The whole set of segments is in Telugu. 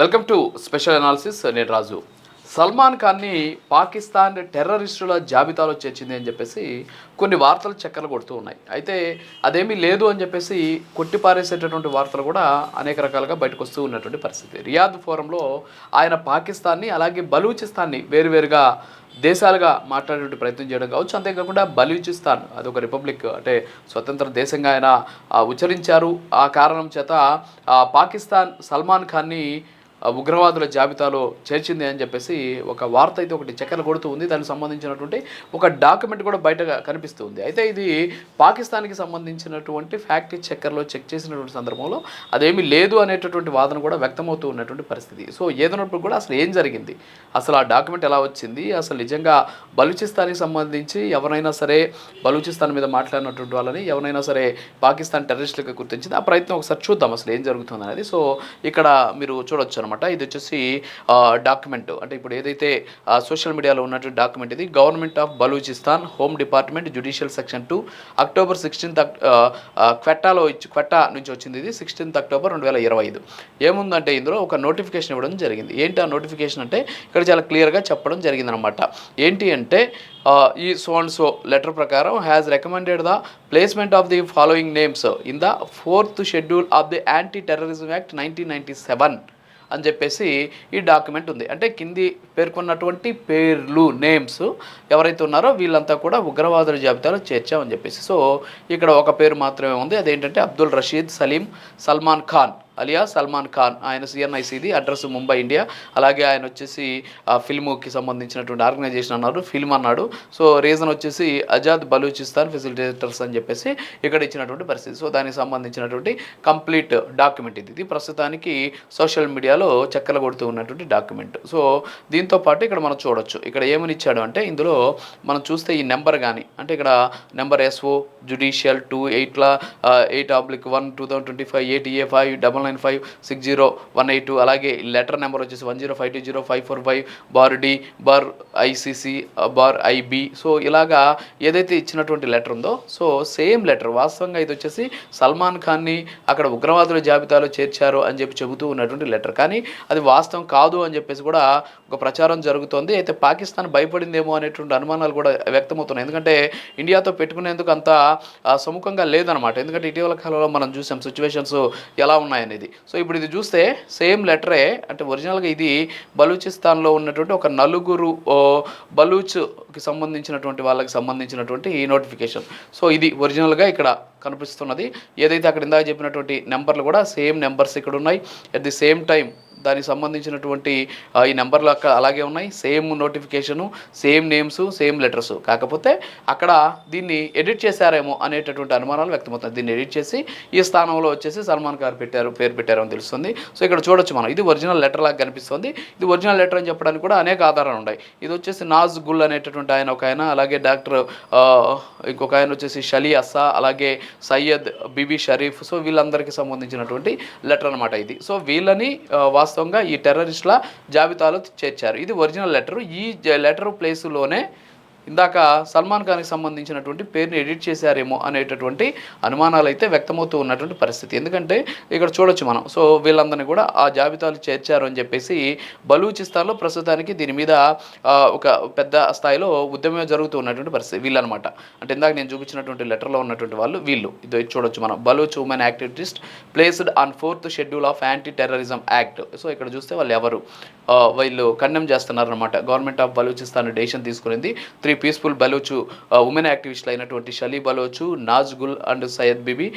Welcome to special analysis. నేను రాజు. సల్మాన్ ఖాన్ని పాకిస్తాన్ టెర్రరిస్టుల జాబితాలో చేర్చింది అని చెప్పేసి కొన్ని వార్తలు చక్కర్లు కొడుతూ ఉన్నాయి. అయితే అదేమీ లేదు అని చెప్పేసి కొట్టిపారేసేటటువంటి వార్తలు కూడా అనేక రకాలుగా బయటకు వస్తూ ఉన్నటువంటి పరిస్థితి. రియాద్ ఫోరంలో ఆయన పాకిస్తాన్ని అలాగే బలూచిస్తాన్ని వేరువేరుగా దేశాలుగా మాట్లాడేటువంటి ప్రయత్నం చేయడం కావచ్చు. అంతేకాకుండా బలూచిస్తాన్ అదొక రిపబ్లిక్ అంటే స్వతంత్ర దేశంగా ఆయన ఉచ్చరించారు. ఆ కారణం చేత పాకిస్తాన్ సల్మాన్ ఖాన్ని ఉగ్రవాదుల జాబితాలో చేర్చింది అని చెప్పేసి ఒక వార్త అయితే ఒకటి చక్కెర కొడుతూ ఉంది. దానికి సంబంధించినటువంటి ఒక డాక్యుమెంట్ కూడా బయట కనిపిస్తూ ఉంది. అయితే ఇది పాకిస్తాన్కి సంబంధించినటువంటి ఫ్యాక్ట్ చెక్కర్లో చెక్ చేసినటువంటి సందర్భంలో అదేమీ లేదు అనేటటువంటి వాదన కూడా వ్యక్తమవుతూ ఉన్నటువంటి పరిస్థితి. సో ఏదైనప్పుడు కూడా అసలు ఏం జరిగింది? అసలు ఆ డాక్యుమెంట్ ఎలా వచ్చింది? అసలు నిజంగా బలూచిస్తాన్కి సంబంధించి ఎవరైనా సరే బలూచిస్తాన్ మీద మాట్లాడినటువంటి వాళ్ళని ఎవరైనా సరే పాకిస్తాన్ టెర్రరిస్టులకు గుర్తించింది? ఆ ప్రయత్నం ఒకసారి చూద్దాం అసలు ఏం జరుగుతుంది అనేది సో ఇక్కడ మీరు చూడొచ్చు అనమాట. ఇది వచ్చేసి డాక్యుమెంట్. అంటే ఇప్పుడు ఏదైతే సోషల్ మీడియాలో ఉన్నటువంటి డాక్యుమెంట్ ఇది government of Balochistan home department judicial section two October sixteenth క్వెట్టాలో ఇచ్చి క్వెట్టా నుంచి వచ్చింది ఇది సిక్స్టీన్త్ అక్టోబర్ రెండు వేల ఇరవై ఐదు. ఏముందంటే ఇందులో ఒక నోటిఫికేషన్ ఇవ్వడం జరిగింది. ఏంటి ఆ నోటిఫికేషన్ అంటే ఇక్కడ చాలా క్లియర్గా చెప్పడం జరిగిందనమాట. ఏంటి అంటే ఈ సో అండ్ సో లెటర్ ప్రకారం has recommended the placement of the following names in the fourth schedule of the anti terrorism act nineteen ninety seven. అని చెప్పేసి ఈ డాక్యుమెంట్ ఉంది. అంటే కింది పేర్కొన్నటువంటి పేర్లు నేమ్స్ ఎవరైతే ఉన్నారో వీళ్ళంతా కూడా ఉగ్రవాదుల జాబితాలో చేర్చామని చెప్పేసి. సో ఇక్కడ ఒక పేరు మాత్రమే ఉంది. అదేంటంటే అబ్దుల్ రషీద్ సలీం సల్మాన్ ఖాన్. అలియా సల్మాన్ ఖాన్. ఆయన సిఎన్ఐసిది అడ్రస్ ముంబై ఇండియా. అలాగే ఆయన వచ్చేసి ఆ ఫిల్మ్కి సంబంధించినటువంటి ఆర్గనైజేషన్ అన్నారు ఫిల్మ్ అన్నాడు. సో రీజన్ వచ్చేసి అజాద్ బలూచిస్తాన్ ఫెసిలిటేటర్స్ అని చెప్పేసి ఇక్కడ ఇచ్చినటువంటి పరిస్థితి. సో దానికి సంబంధించినటువంటి కంప్లీట్ డాక్యుమెంట్ ఇది. ఇది ప్రస్తుతానికి సోషల్ మీడియాలో చక్కెర కొడుతూ ఉన్నటువంటి డాక్యుమెంట్. సో దీంతో పాటు ఇక్కడ మనం చూడొచ్చు. ఇక్కడ ఏమని ఇచ్చాడు అంటే ఇందులో మనం చూస్తే ఈ నెంబర్ కానీ అంటే ఇక్కడ number SO judicial two ఎయిట్ల eight oblique one two thousand twenty five eight A five double nine five six zero one eight two అలాగే లెటర్ నెంబర్ వచ్చేసి one zero five two zero five four five bar D bar ICC bar IB so ఇలాగా ఏదైతే ఇచ్చినటువంటి లెటర్ ఉందో సో సేమ్ లెటర్. వాస్తవంగా ఇది వచ్చేసి సల్మాన్ ఖాన్ని అక్కడ ఉగ్రవాదుల జాబితాలో చేర్చారు అని చెప్పి చెబుతూ ఉన్నటువంటి లెటర్. కానీ అది వాస్తవం కాదు అని చెప్పేసి కూడా ఒక ప్రచారం జరుగుతోంది. అయితే పాకిస్తాన్ భయపడిందేమో అనేటువంటి అనుమానాలు కూడా వ్యక్తమవుతున్నాయి. ఎందుకంటే ఇండియాతో పెట్టుకునేందుకు అంత సుముఖంగా లేదనమాట ఎందుకంటే ఇటీవల కాలంలో మనం చూసాం సిచ్యువేషన్స్ ఎలా ఉన్నాయనేది. సో ఇప్పుడు ఇది చూస్తే సేమ్ లెటరే అంటే ఒరిజినల్గా ఇది బలూచిస్తాన్లో ఉన్నటువంటి ఒక నలుగురు బలూచ్కి సంబంధించినటువంటి వాళ్ళకి సంబంధించినటువంటి ఈ నోటిఫికేషన్ సో ఇది ఒరిజినల్గా ఇక్కడ కనిపిస్తున్నది. ఏదైతే అక్కడ ఇందాక చెప్పినటువంటి నెంబర్లు కూడా సేమ్ నెంబర్స్ ఇక్కడ ఉన్నాయి అట్ ది సేమ్ టైం దానికి సంబంధించినటువంటి ఈ నెంబర్లు అక్కడ అలాగే ఉన్నాయి. Same notification same names same letters. కాకపోతే అక్కడ దీన్ని ఎడిట్ చేశారేమో అనేటటువంటి అనుమానాలు వ్యక్తమవుతాయి దీన్ని ఎడిట్ చేసి ఈ స్థానంలో వచ్చేసి సల్మాన్ గారు పెట్టారు పేరు పెట్టారు అని తెలుస్తుంది. సో ఇక్కడ చూడొచ్చు మనం. ఇది ఒరిజినల్ లెటర్ లాగా కనిపిస్తుంది. ఇది ఒరిజినల్ లెటర్ అని చెప్పడానికి కూడా అనేక ఆధారాలు ఉన్నాయి. ఇది వచ్చేసి నాజ్ గుల్ అనేటటువంటి ఆయన ఒక ఆయన అలాగే డాక్టర్ ఇంకొక ఆయన వచ్చేసి షలీ అస్సా అలాగే సయ్యద్ బిబి షరీఫ్. సో వీళ్ళందరికీ సంబంధించినటువంటి లెటర్ అనమాట ఇది. సో వీళ్ళని ఆ, వాస్తవంగా ఈ టెర్రరిస్టుల జాబితాలో చేర్చారు. ఇది ఒరిజినల్ లెటర్. ఈ లెటర్ ప్లేస్లోనే ఇందాక సల్మాన్ ఖాన్కి సంబంధించినటువంటి పేరుని ఎడిట్ చేశారేమో అనేటటువంటి అనుమానాలు అయితే వ్యక్తమవుతూ ఉన్నటువంటి పరిస్థితి. ఎందుకంటే ఇక్కడ చూడొచ్చు మనం. సో వీళ్ళందరినీ కూడా ఆ జాబితాలు చేర్చారు అని చెప్పేసి బలూచిస్తాన్లో ప్రస్తుతానికి దీని మీద ఒక పెద్ద స్థాయిలో ఉద్యమం జరుగుతూ ఉన్నటువంటి పరిస్థితి వీళ్ళనమాట. అంటే ఇందాక నేను చూపించినటువంటి లెటర్లో ఉన్నటువంటి వాళ్ళు వీళ్ళు. ఇది చూడొచ్చు మనం. Baloch women activist placed on fourth schedule of anti terrorism act. So ఇక్కడ చూస్తే వాళ్ళు ఎవరు? వీళ్ళు కండెమ్ చేస్తున్నారనమాట గవర్నమెంట్ ఆఫ్ బలూచిస్తాన్ డెసిషన్ తీసుకునింది త్రీ పీస్ఫుల్ బలూచు ఉమెన్ యాక్టివిస్టులు అయినటువంటి Shali Baloch Nazgul and Syed Bibi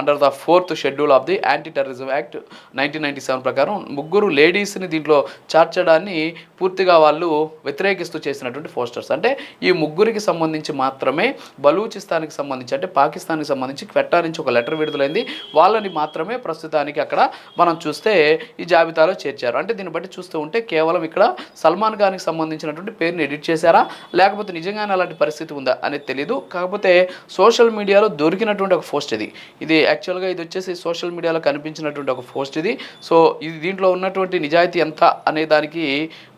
under the fourth schedule of the anti terrorism act nineteen ninety seven ప్రకారం ముగ్గురు లేడీస్ని దీంట్లో చేర్చడాన్ని పూర్తిగా వాళ్ళు వ్యతిరేకిస్తూ చేసినటువంటి పోస్టర్స్ అంటే ఈ ముగ్గురికి సంబంధించి మాత్రమే బలూచిస్తానికి సంబంధించి అంటే పాకిస్తాన్కి సంబంధించి క్వెట్టా నుంచి ఒక లెటర్ విడుదలైంది. వాళ్ళని మాత్రమే ప్రస్తుతానికి అక్కడ మనం చూస్తే ఈ జాబితాలో చేర్చారు. అంటే దీన్ని బట్టి చూస్తూ ఉంటే కేవలం ఇక్కడ సల్మాన్ ఖాన్కి సంబంధించినటువంటి పేరుని ఎడిట్ చేశారా? లేకపోతే కాకపోతే నిజంగానే అలాంటి పరిస్థితి ఉందా అనేది తెలియదు కాకపోతే సోషల్ మీడియాలో దొరికినటువంటి ఒక పోస్ట్ ఇది. ఇది యాక్చువల్గా ఇది వచ్చేసి సోషల్ మీడియాలో కనిపించినటువంటి ఒక పోస్ట్ ఇది. సో ఇది దీంట్లో ఉన్నటువంటి నిజాయితీ ఎంత అనే దానికి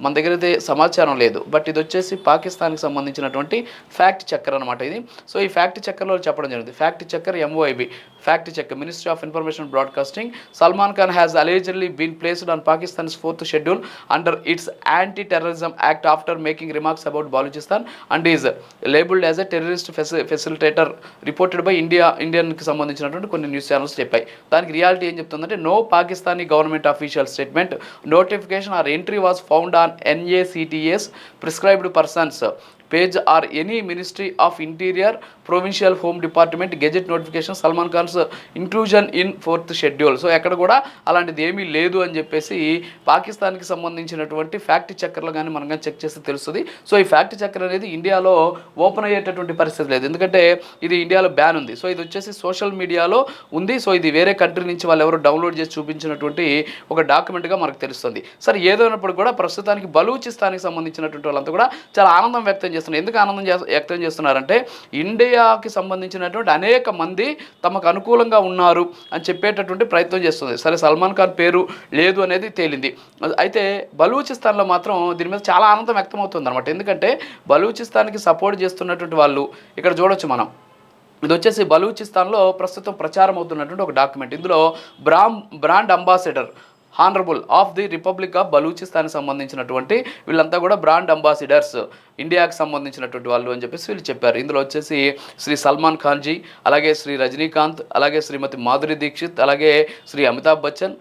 మన దగ్గర అయితే సమాచారం లేదు. బట్ ఇది వచ్చేసి పాకిస్తాన్కి సంబంధించినటువంటి ఫ్యాక్ట్ చక్కర్ అనమాట ఇది. సో ఈ ఫ్యాక్ట్ చక్కర్లో చెప్పడం జరిగింది fact checker MOIB fact check ministry of information broadcasting Salman Khan has allegedly been placed on Pakistan's fourth schedule under its anti terrorism act after making remarks about Balochistan and is labelled as a terrorist facilitator reported by India ఇండియన్కి సంబంధించినటువంటి కొన్ని న్యూస్ ఛానల్స్ చెప్పాయి. దానికి రియాలిటీ ఏం చెప్తుందంటే no Pakistani government official statement notification or entry was found on NACTS prescribed persons page or any ministry of interior provincial home department gazette notification Salman Khan's inclusion in fourth schedule so ఎక్కడ కూడా అలాంటిది ఏమీ లేదు అని చెప్పేసి పాకిస్తాన్కి సంబంధించినటువంటి ఫ్యాక్ట్ చెక్కర్లు కానీ మనం చెక్ చేస్తే తెలుస్తుంది. సో ఈ ఫ్యాక్ట్ చక్ర అనేది ఇండియాలో ఓపెన్ అయ్యేటటువంటి పరిస్థితి లేదు. ఎందుకంటే ఇది ఇండియాలో బ్యాన్ ఉంది. సో ఇది వచ్చేసి సోషల్ మీడియాలో ఉంది. సో ఇది వేరే కంట్రీ నుంచి వాళ్ళు ఎవరు డౌన్లోడ్ చేసి చూపించినటువంటి ఒక డాక్యుమెంట్గా మనకు తెలుస్తుంది. సరే ఏదైనప్పుడు కూడా ప్రస్తుతానికి బలూచిస్తానికి సంబంధించినటువంటి వాళ్ళంతా కూడా చాలా ఆనందం వ్యక్తం చేస్తున్నారు. ఎందుకు ఆనందం వ్యక్తం చేస్తున్నారంటే ఇండియాకి సంబంధించినటువంటి అనేక మంది తమకు అనుకూలంగా ఉన్నారు అని చెప్పేటటువంటి ప్రయత్నం చేస్తుంది. సరే సల్మాన్ ఖాన్ పేరు లేదు అనేది తేలింది. అయితే బలూచిస్తాన్లో మాత్రం దీని మీద చాలా ఆనందం వ్యక్తమవుతుంది అనమాట ఎందుకంటే బలూచిస్తాన్కి సపోర్ట్ చేస్తున్నటువంటి వాళ్ళు ఇక్కడ చూడొచ్చు మనం. ఇది వచ్చేసి బలూచిస్తాన్లో ప్రస్తుతం ప్రచారం అవుతున్నటువంటి ఒక డాక్యుమెంట్. ఇందులో బ్రామ్ brand ambassador honourable of the republic of బలూచిస్తాన్కి సంబంధించినటువంటి వీళ్ళంతా కూడా బ్రాండ్ అంబాసిడర్స్ ఇండియాకి సంబంధించినటువంటి వాళ్ళు అని చెప్పేసి వీళ్ళు చెప్పారు. ఇందులో వచ్చేసి శ్రీ సల్మాన్ ఖాన్జీ అలాగే శ్రీ రజనీకాంత్ అలాగే శ్రీమతి మాధురి దీక్షిత్ అలాగే శ్రీ అమితాబ్ బచ్చన్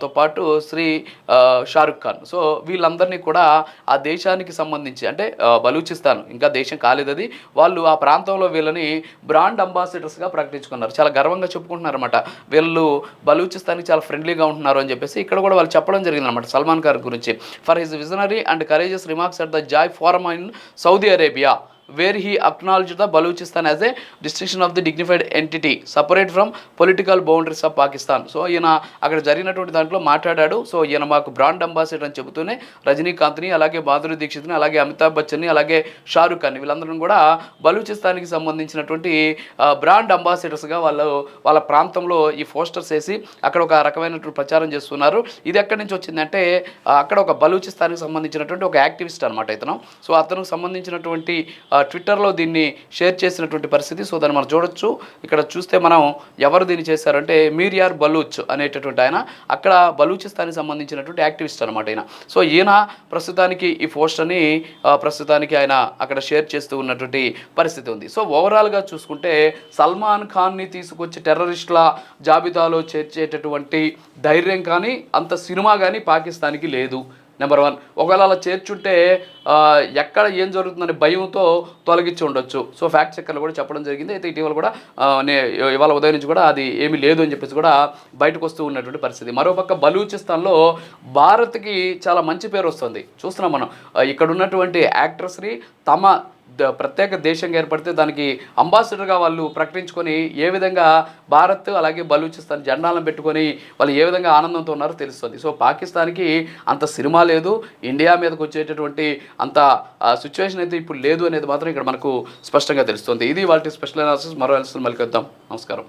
తో పాటు శ్రీ షారుఖ్ ఖాన్. సో వీళ్ళందరినీ కూడా ఆ దేశానికి సంబంధించి అంటే బలూచిస్తాను బలూచిస్తాన్ ఇంకా దేశం కాలేదు అది వాళ్ళు ఆ ప్రాంతంలో వీళ్ళని బ్రాండ్ అంబాసిడర్స్గా ప్రకటించుకున్నారు. చాలా గర్వంగా చెప్పుకుంటున్నారు అనమాట వీళ్ళు బలూచిస్తాన్కి చాలా ఫ్రెండ్లీగా ఉంటున్నారు అని చెప్పేసి ఇక్కడ కూడా వాళ్ళు చెప్పడం జరిగింది అనమాట సల్మాన్ ఖాన్ గురించి. For his visionary and courageous remarks at the Joy Forum in Saudi Arabia. Where he acknowledge the Balochistan as a distinction of the dignified entity separate from political boundaries of Pakistan so ఈయన అక్కడ జరిగినటువంటి దాంట్లో మాట్లాడాడు. సో ఈయన మాకు బ్రాండ్ అంబాసిడర్ అని చెబుతూనే రజనీకాంత్ని అలాగే మాధురి దీక్షిత్ని అలాగే అమితాబ్ బచ్చన్ని అలాగే షారుఖ్ ఖాన్ వీళ్ళందరం కూడా బలూచిస్తాన్కి సంబంధించినటువంటి బ్రాండ్ అంబాసిడర్స్గా వాళ్ళు వాళ్ళ ప్రాంతంలో ఈ పోస్టర్స్ వేసి అక్కడ ఒక రకమైనటువంటి ప్రచారం చేస్తున్నారు. ఇది ఎక్కడి నుంచి వచ్చిందంటే అక్కడ ఒక బలూచిస్తాన్కి సంబంధించినటువంటి ఒక యాక్టివిస్ట్ అనమాట ఇతను. సో అతనికి సంబంధించినటువంటి ట్విట్టర్లో దీన్ని షేర్ చేసినటువంటి పరిస్థితి సో దాన్ని మనం చూడొచ్చు. ఇక్కడ చూస్తే మనం ఎవరు దీన్ని చేశారంటే మీరియార్ బలూచ్ అనేటటువంటి ఆయన. అక్కడ బలూచిస్తాన్కి సంబంధించినటువంటి యాక్టివిస్ట్ అనమాట ఆయన సో ఈయన ప్రస్తుతానికి ఈ పోస్టర్ని ప్రస్తుతానికి ఆయన అక్కడ షేర్ చేస్తూ ఉన్నటువంటి పరిస్థితి ఉంది. సో ఓవరాల్గా చూసుకుంటే సల్మాన్ ఖాన్ని తీసుకొచ్చి టెర్రరిస్టుల జాబితాలో చేర్చేటటువంటి ధైర్యం కానీ అంత సినిమా కానీ పాకిస్తాన్కి లేదు. నెంబర్ వన్ ఒకవేళ అలా చేర్చుంటే ఎక్కడ ఏం జరుగుతుందనే భయంతో తొలగించి ఉండొచ్చు. సో ఫ్యాక్ట్ చెక్కర్లు కూడా చెప్పడం జరిగింది. అయితే ఇటీవల కూడా నే- ఇవాళ ఉదయం నుంచి కూడా అది ఏమీ లేదు అని చెప్పేసి కూడా బయటకు వస్తూ ఉన్నటువంటి పరిస్థితి. మరోపక్క బలూచిస్తాన్లో భారత్కి చాలా మంచి పేరు వస్తుంది. చూస్తున్నాం మనం. ఇక్కడ ఉన్నటువంటి యాక్టర్స్ని తమ ప్రత్యేక దేశంగా ఏర్పడితే దానికి అంబాసిడర్గా వాళ్ళు ప్రకటించుకొని ఏ విధంగా భారత్ అలాగే బలూచిస్తాన్ జెండాలను పెట్టుకొని వాళ్ళు ఏ విధంగా ఆనందంతో ఉన్నారో తెలుస్తుంది. సో పాకిస్తాన్కి అంత సినిమా లేదు. ఇండియా మీదకి వచ్చేటటువంటి అంత సిచ్యువేషన్ అయితే ఇప్పుడు లేదు అనేది మాత్రం ఇక్కడ మనకు స్పష్టంగా తెలుస్తుంది. ఇది వాళ్ళ స్పెషల్ అనాలిసిస్. మరో అనాలిసిస్ మళ్ళీ కలుద్దాం. నమస్కారం.